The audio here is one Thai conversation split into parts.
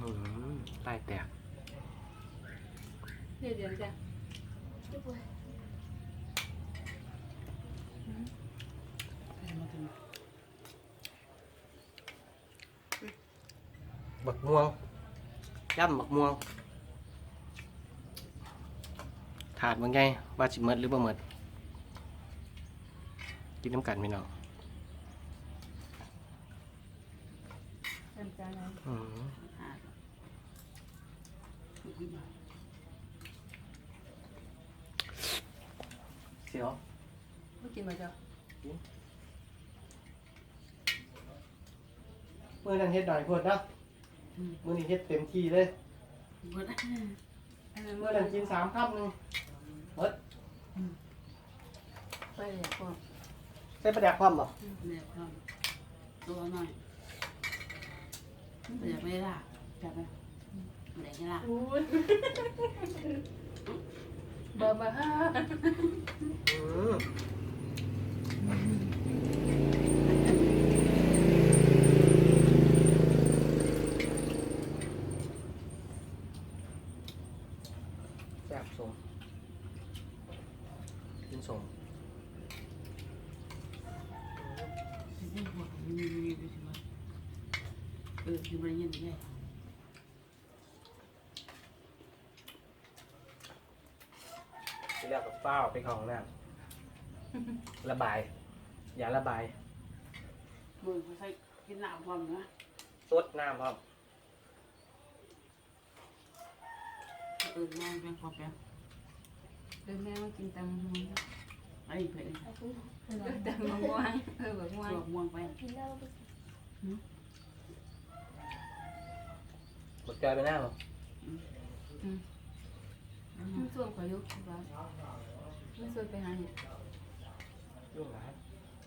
อืมไล่แตกเดี๋ยวเดี๋ยวจ้ะมาถึงบักม่วงย่ำบักม่วงถาดมันไงว่าสิเมดหรือบ่เมดกินน้ำกันพี่น้องเต็มจานแล้วอืมหาขึ้นมา เสียวไม่กินมาจ้ะมือนั้นเฮ็ดหน่อยพดเนาะมือนี้เฮ็ดเต็มที่เลยเบิดอันนั้นมืเมื่ออนั้นกินสามคำหนึงเมดไปเลยก่อนใส่ประแดกความบ่เนี่ยครับตัวหน่อยเดี๋ยวไม่ได้ละจับไป ไม่ได้ละอู้ยบาบาฮ่าอืมแซ่บสมกินสมที่หัวมีมีมีไปถึงว่าเออที่บริเวณนี้ที่แรกกับ เป้าไปเข้าห้องน้ำระบาย อย่าระบายมือเขาใส่กินน้ำความนะสดน้ำครับเออแม่เป็นความเป็นเดี๋ยวแม่มากินตำม่วงไอ้เพื่อนตำม่วงเออแบบม่วงตัวม่วงไปหมดใจไปหน้ามั้งไม่ส่วนขอยุกบ้า ไม่ส่วนไปหาเห็ดยุ่งหลาย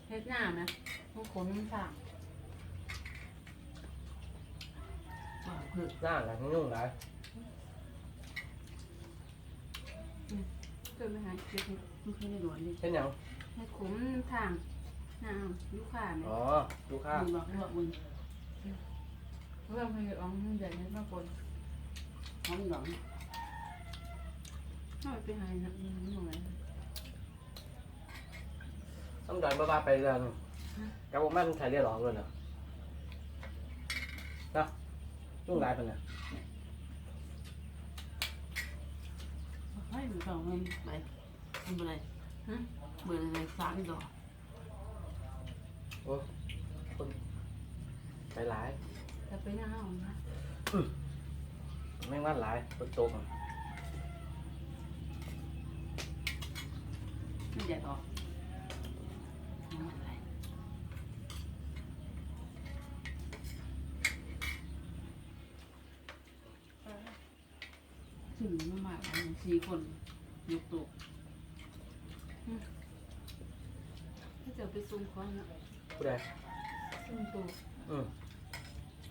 เห็ดหน้านะมันขมมันสางว่าเพื่อหน้าหลังยุ่งหลายส่วนไปหาเห็ดไม่เคยได้หลวนเลยเป็นหยังเห็ดขมมันทางหน้าลูกค้าไหมอ๋อดูข้าวมึงบอกให้บอกมึงเริ่มให้ร้องมันใหญ่ให้มากคนเขาไม่หลงถ้าไปหาหนักมันหน่อย ต้องดอยบ้าๆไปเรื่องกับผมมันใช้เรียกหลอกเลยเหรอเนาะยุ่งหลายเป็นไงให้มึงสองเงินไปทำอะไรเบื่ออะไรสามดอกโอ้คนไปหลายแต่ไปหน้าห้องนะไม่งว่าหลายคนโตมันไม่ใหญ่ออก ถึงมาหมาสี่คนยกตัวถ้าจะไปซุ่มคอนนะผู้ใดซุ่มตูอืม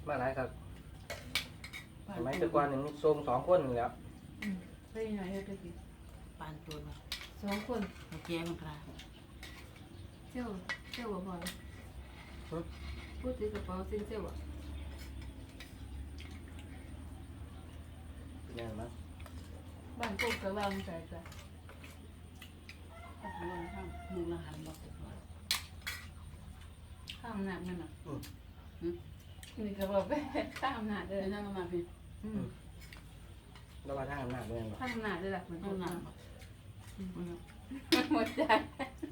มาหลายครับสมัยแต่ก่อนหนึ่งทรงสองคนอยู่แล้วไปไหนไปกินปานตัวมาสองคนแก้มันกระเจ้าเจ้าบ่พอพูดถึงกระเป๋าสิ้นเจ้าอะเป็นยังไงบ้าง บ้านพวกกระวังใจจ้ะถ้าหัวข้างมือละหันบอกตัวข้ามหนามันอะนี่ก็บอกไปข้ามหนาเด้เดิอนหน้ามาพี่แล้วว่าทางอำนาจเป็นยังไงบ้างข้ามหนาเด้อหลักมันเอาหน้าบอกหมดใจ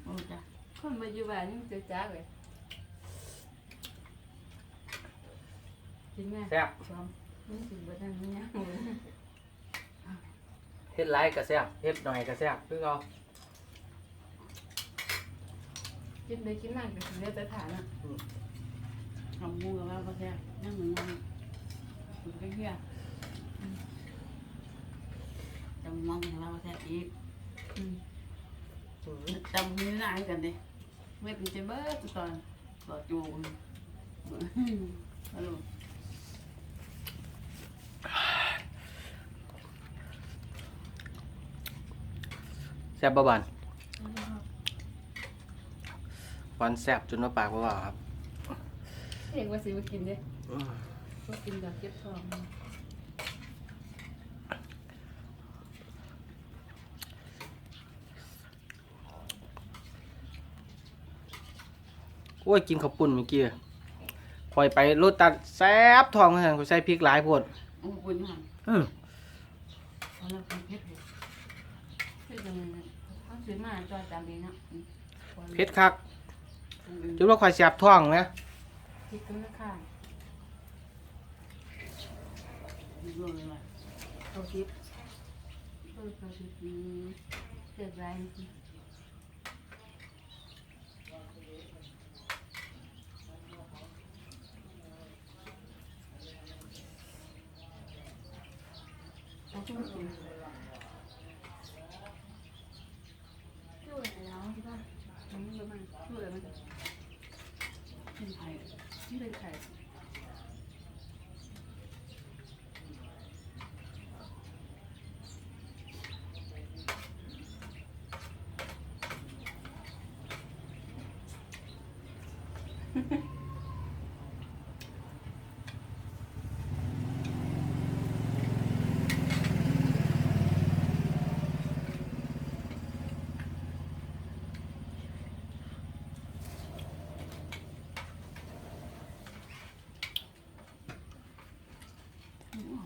โอ้จ้ะคนมาอยู่บ้านยังเจ้าจ้าเลยกินแม่แซ่บพร้อมนี่สิบ่ทันนี่นะเฮ็ดหลายก็แซ่บเฮ็ดหน่อยก็แซ่บคือเขากินไปกินมากก็สิเหลือแต่ฐานอะทำมูกับว่าก็แค่นั่งเหมือนกันคุณก็เฮียจำมองกันว่าแค่อีกอืมจำนี่นานกันดิเว็บมันจะเบิดตอนต่อจูนฮัลโหล แซ่บบ่บานหวานแซ่บจนมาปากบาว่าครับเองว่าสิมากินเด้ว่ากินแบบเก็บทองโอ้ยกินข้าวปุ่นเมื่อกี้คอยไปรถตัดแซบทองเหมือนกันใส่พริกหลายโวดอือวเหัง นั้นเขาซื้อมาจอดตามเองเนาะอืมเผ็ดคักอืมจุดว่าคอยแซ่บท้องนะคิดกันนะค่ะอืมลงเลยว่ะเขาคิดเออเขาคิดอืมเกิดอะไรเอาจุ่มกินช่วยอะไรเนาะที่บ้านมันไม่รู้มันช่วยอะไรมัน ขึ้นไท ยไม่เ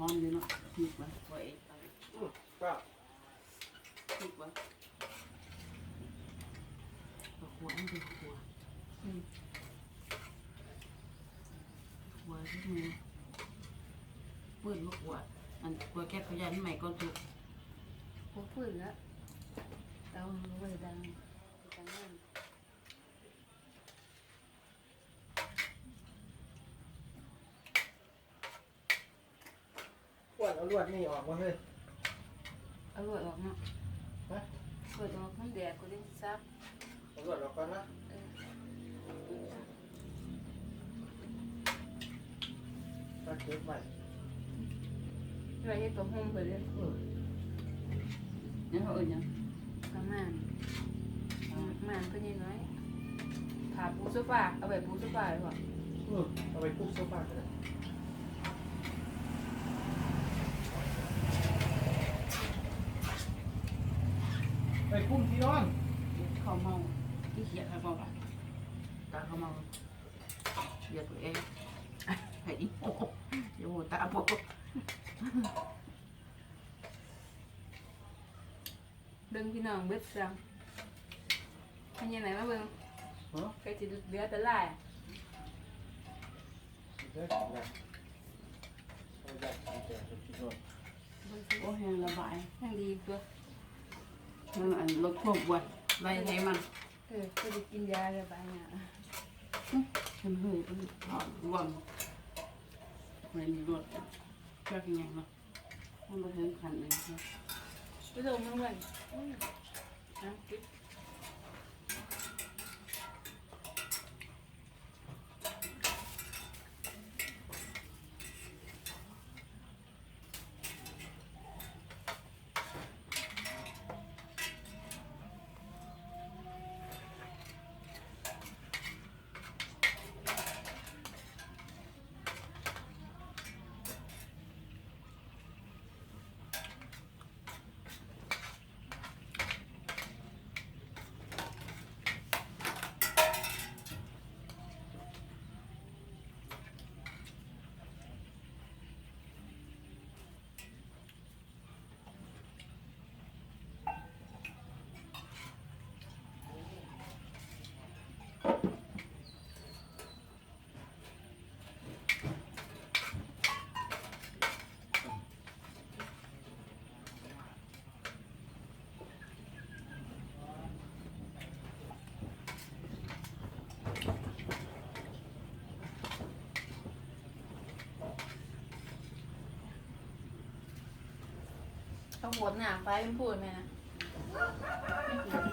ป็นไข่หอมดีเนาะผิดว่ะไว้เอาก็ผิดว่ะเอาหัวอันเป็นหัวอืมหัวที่มือเปิดลูกหัวอันหัวแก้ขยันใหม่ก็ถูกพวกพื้นล้วเตาไว้ดังดังนั่น ปวดเอา ลวดนี่ออกมาเลยเอาลวดออกเนาะฮะลวดออกมันแดดก็ได้ซับเอาลวดออกก่อนนะเออตัดเก็บไว้ไว้ให้ตัวห่มไปเลยอืมยังเขาเอื่นยังประมาณประมาณก็ยังน้อยผ่าปูโซฟาเอาไปปูโซฟาดีกว่าอืมเอาไปคุกโซฟาก็ได้ ไปคุ้มที่นอนเขาเมาที่เขียดเขาเมาปะตาเขาเมาเขียดตัวเองไอ้อีโอ้โหเดี๋ยวตาโปกเบิ่งพี่น้องเบิดซังเป็นยังไงมาเบิ่งฮะใครจะเหลือแต่ลายเดี๋ยวกินนะเอาไปกินแต่กินนอนเบิ่งสิโอ้แห้งระบายยังดีตัว มันอันลดควบวนไรไงมันเออก็จะกินยาเลยไปเนี่ยมันเฮ้ยมันถอดรวมมันมีรถเชื่อกันยังเนาะมันมาถึงขันเลยเนาะไปลงมันก่อนอืมอะกิน ต้องหมดหนาไฟมันพูดไหมนะไม่พูด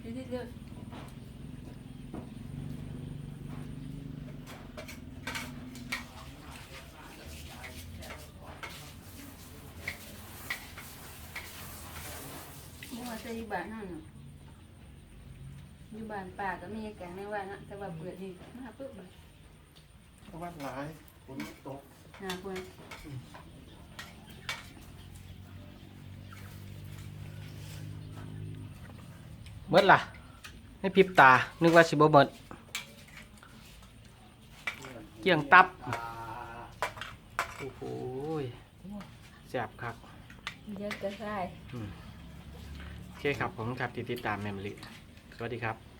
อยู่ที่เดียวเมื่อวานจะอยู่บ้านนั่นน่ะอยู่บ้านป่าก็มีแกงในวันนะแต่ว่าเปิดนี่มาปึ๊บเลยเพราะว่าหลายฝนตก หาคน มดล่ะ ให้พิบตา นึกว่าสิบ่เมดเกี่ยงตับ โอ้โหแสบครับเยอะจะใช่โอเคครับ ผมครับติดติดตามแมมลิสวัสดีครับ